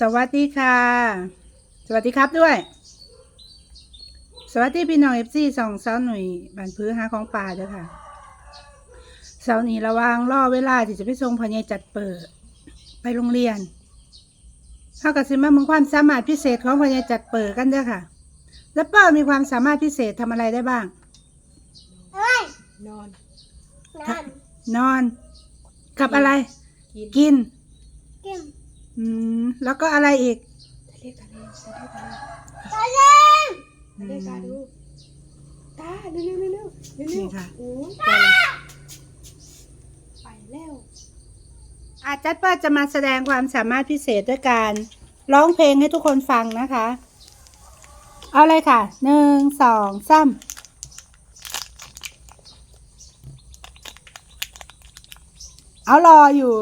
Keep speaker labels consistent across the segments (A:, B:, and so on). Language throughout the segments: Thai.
A: สวัสดีค่ะ สวัสดีครับด้วย สวัสดีพี่น้องเอฟซีสองเสาวหน่วยบันพื้หาของป่าเด้อค่ะเสาร์นี้ระหวางรอเวลาที่จะไปส่งพอใหญจัดเปิด ไปโรงเรียนเท่ากับสิมามึงความสามารถพิเศษของพอใหญจัดเปิดกันเด้อค่ะ แล้วป้ามีความสามารถพิเศษทำอะไรได้บ้าง
B: เฮ้ย
C: นอน
B: นั่น
A: นอน กับอะไร
C: กิน
A: กิน
B: กิน
A: อืมแล้วก็อะไรอีก
C: ทะเลทะเลทะเลทะเล
B: ตาเล่น
C: ทะเลตาดูตาเร็วเร็วเร็วเร็วเร็วเร็
A: นี่
C: ว
A: ค่ะ
C: โอ้ยไปแล้ว
A: อาจัดป้าจะมาแสดงความสามารถพิเศษด้วยการร้องเพลงให้ทุกคนฟังนะคะ เอาเลยค่ะหนึ่งสองสามเอารออยู่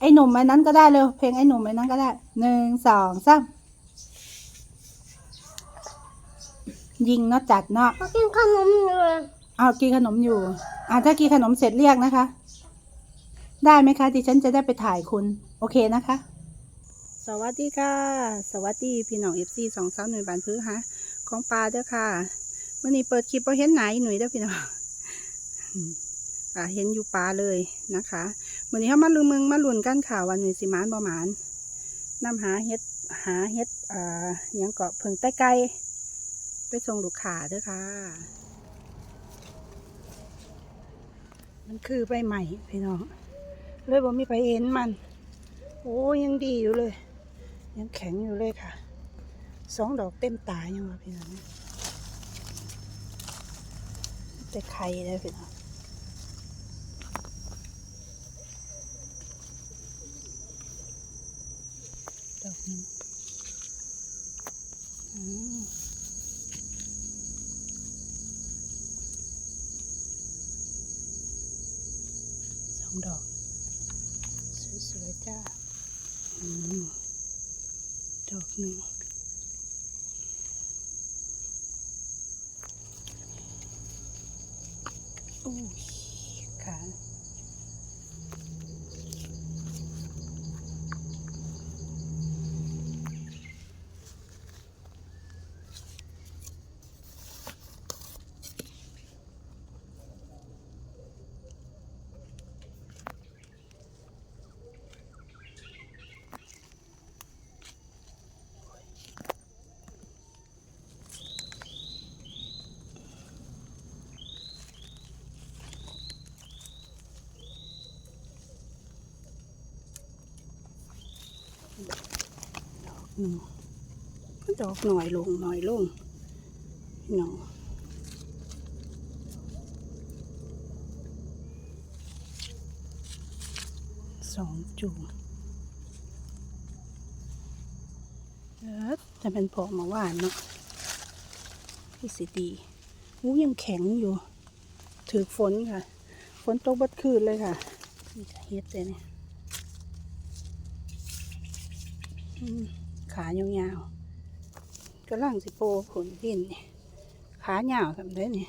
A: ไอ้หนุ่มไอ้นั้นก็ได้เลยเพลงไอ้หนุ่มไอ้นั้นก็ได้หนึ่งสองสามยิงเนาะจัดเนาะ
B: เขากินขนมอยู่เลย
A: เอากินขนมอยู่อ่าถ้ากินขนมเสร็จเรียกนะคะ ได้ไหมคะดิฉันจะได้ไปถ่ายคุณ โอเคนะคะ สวัสดีค่ะ สวัสดีพี่น้องเอฟซีสองสาวหน่วยบานพื้นฮะของปลาเด้อค่ะวันนี้เปิดคลิปพอเห็นไหนหน่วยเด้อพี่น้องอืมอ่าเห็นอยู่ปลาเลยนะคะ วันนี้เขามาลืมมึงมาลุ่นกันค่ะวันน่วยสิมานประมานนำหาเฮ็ดหาเฮ็ดอ่ายังเกาะเพิงใต้ไก่ไปส่งลูกค้าเด้อค่ะ มันคือใบใหม่พี่น้องเลยบ่มีไปเอ็นมัน โอ้ยังดีอยู่เลย ยังแข็งอยู่เลยค่ะสองดอกเต็มตายังวะพี่น้องแต่ไข่เลยพี่น้อง ดอกนึงสองดอก สวยๆจ้าดอกหนึ่งโอ้ยขา กหนึ่งดอกหน่อยลงหน่อยลงพี่น้องสองจุ่มเออจะเป็นพอมาหวานเนาะพี่สิดีหูยังแข็งอยู่ ถือฝนค่ะ ฝนตกบัดคืนเลยค่ะนี่ค่ะเฮ็ดเลยเนี่ย ขายาวๆกำลังสิโปผลดินนี่ขายาวทำได้นี่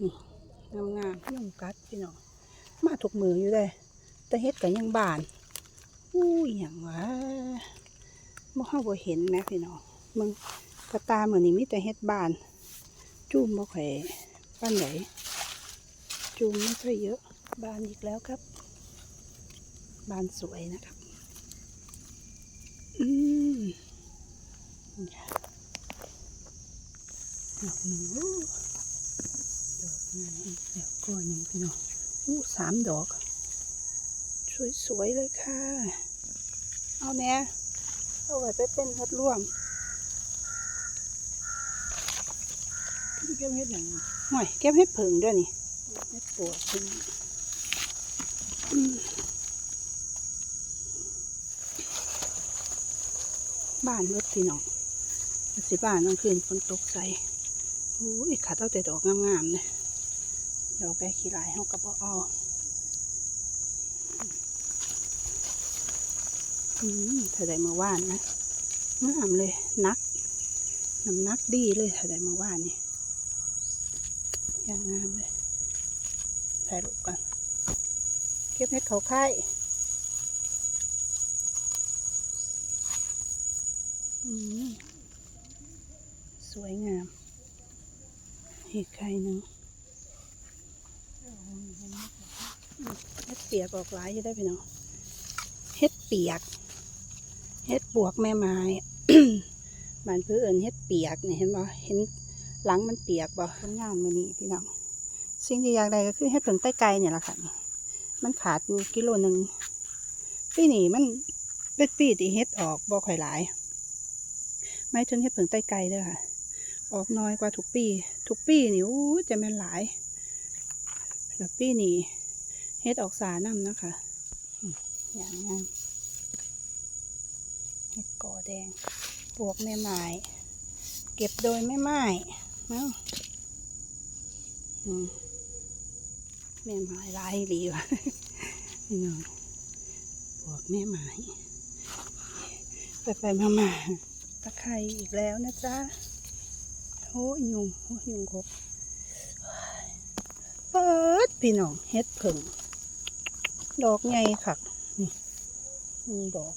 A: นี่งามๆยุ่งกัดพี่น้องมาถูกมืออยู่เลยแต่เฮ็ดกันยังบานอู้ยอย่างวะบ่เฮาบ่เห็นแหมพี่น้องมึงกระตาเหมือนนี่มีแต่เฮ็ดบาน จุ่มบ่ค่อยปานไหนจุ่มไม่ค่อยเยอะบานอีกแล้วครับ บานสวยนะครับอืมนี่ค่ะดอกหนึ่งอู้ดอกหนึ่งอีกแล้วก็หนึ่งพี่น้องอู้สามดอก สวย ๆ เลยค่ะ เอาแน่เอาไว้ไปเป็นเห็ดร่วมนี่เก็บเห็ดอย่างห่วยเก็บเห็ดผึ่งด้วยนี่เห็ดปวดพึ่งอืม บ้านรถพี่น้องสิบ้านกลางคืนฝนตกใส่โอ้ยขาดเอาแต่ดอกงามๆเลยดอกแกขี้ลายเขาก็บอเอาอืมถ้าได้มาว่านนะงามเลยนักน้ำนักดีเลยถ้าได้มาว่านนี่อย่างงามเลยถ่ายรูปกันเก็บเห็ดเขาไข่ สวยงาม เห็ดไข่หนึ่งเห็ดเปียกออกหลายอยู่ได้พี่น้องเห็ดเปียก เห็ดปวกแม่ไม้บ้านเพื่อเอินเห็ดเปียกเนี่ยเห็นบ่เห็นหลังมันเปียกบ่ผลงานมือนี้พี่น้องสิ่งที่อยากได้ก็คือเห็ดผึ่งใต้ไก่เนี่ยแหละค่ะมันขาดอยู่กิโลหนึ่งปีนี้มันเป็นปีที่เห็ดออกบ่ค่อยหลาย ไม่ถึงเห็ดผึ่งใต้ไก่เด้อค่ะ ออกน้อยกว่าทุกปี ทุกปีนี่อู้จะแม่นหลายแล้วปีนี้เห็ดออกสานํนะคะอย่างงามเห็ดก่อแดงปวกแม่ไม้เก็บโดยแม่ไม้เนาะอืมแม่ไม้ลายดีว่ะนี่น้องปวกแม่ไม้ไปไปมามา ตะไคร้อีกแล้วนะจ๊ะโอ้ยุงโอ้ยุงครบเปิดพี่น้องเฮ็ดผึ่งดอกใหญ่ค่ะนี่หนึ่งดอก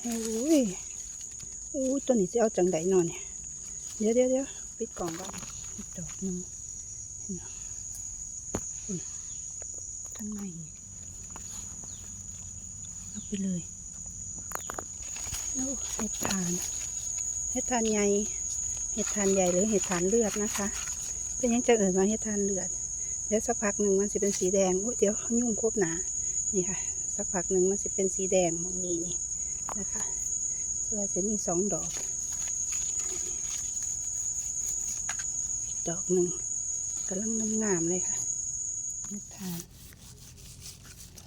A: โอ้ยโอ้ยตัวนี้จะเอาจังไดนอนเนี่ยเดี๋ยวเดี๋ยวเดี๋ยวปิดกล่องก่อนดอกหนึ่งเห็นไหมข้างในเอาไปเลย เห็ดทานเห็ดทานใหญ่เห็ดทานใหญ่หรือเห็ดทานเลือดนะคะ เป็นยังจะเอ่ยมาเห็ดทานเลือดเดี๋ยวสักพักหนึ่งมันจะเป็นสีแดงโอ้เดี๋ยวยุ่งครบหนานี่ค่ะ สักพักหนึ่งมันจะเป็นสีแดงมองนี้นี่นะคะส่วนจะมีสองดอกดอกหนึ่งกำลังงามๆเลยค่ะนิทาน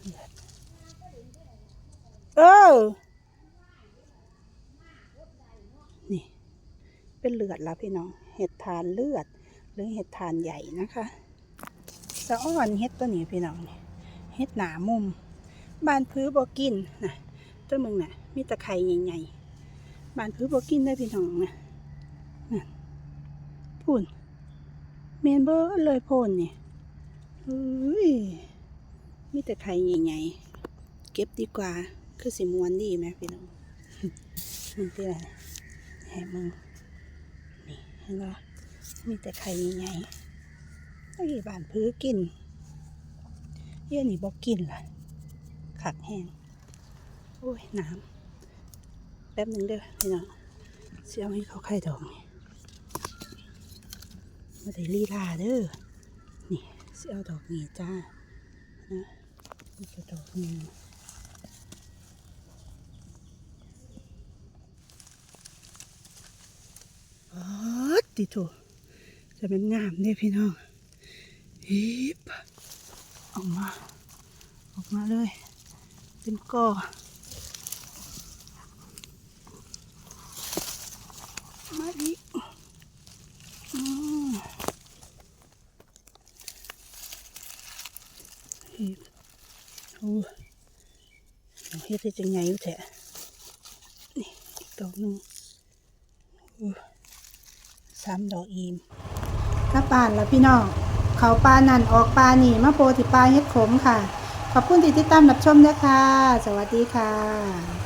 A: เลือดเออ เป็นเลือดแล้วพี่น้อง เห็ดทานเลือด หรือเห็ดทานใหญ่นะคะสะอ้อนเห็ดตัวนี้พี่น้องนี่เห็ดหนามุม บานพื้นบอกินนะต้นมึงน่ะมีตะไคร้ใหญ่ๆบานพื้นบกินได้พี่น้องนะนั่นพูนเมนเบอร์เลยโพนนี่เฮ้ยมีตะไคร้ใหญ่ๆเก็บดีกว่า คือสิมวนดีไหมพี่น้องมันเป็นอะไรแหมึง เห็นปะมีแต่ไข่ใหญ่ๆไอ้บานพื้นกินเยี่ยนี่บอกกินล่ะขักแห้ง โอ้ย น้ำ แป๊บหนึ่งเด้อพี่น้องเสียให้เขาไข่ดอกนี่มาได้ลีลาเด้อ นี่เสียดอกนี้จ้า นะนี่ก็ดอกนี้อ๋อ ติโถจะเป็นงามเนี่ยพี่น้องฮิบออกมา ออกมาเลย เป็นกอมาอีกอืมฮ็ดโอ้เอาเฮ็ดได้จังไงอยู่แท้นี่อีกดอกนึงโอ้ สามดอกอีมกระปานแล้วพี่น้อง เขาปลานั่นออกปลาหนีมะโปรติปลาเฮ็ดขมค่ะ ขอบคุณที่ติดตามรับชมนะคะ สวัสดีค่ะ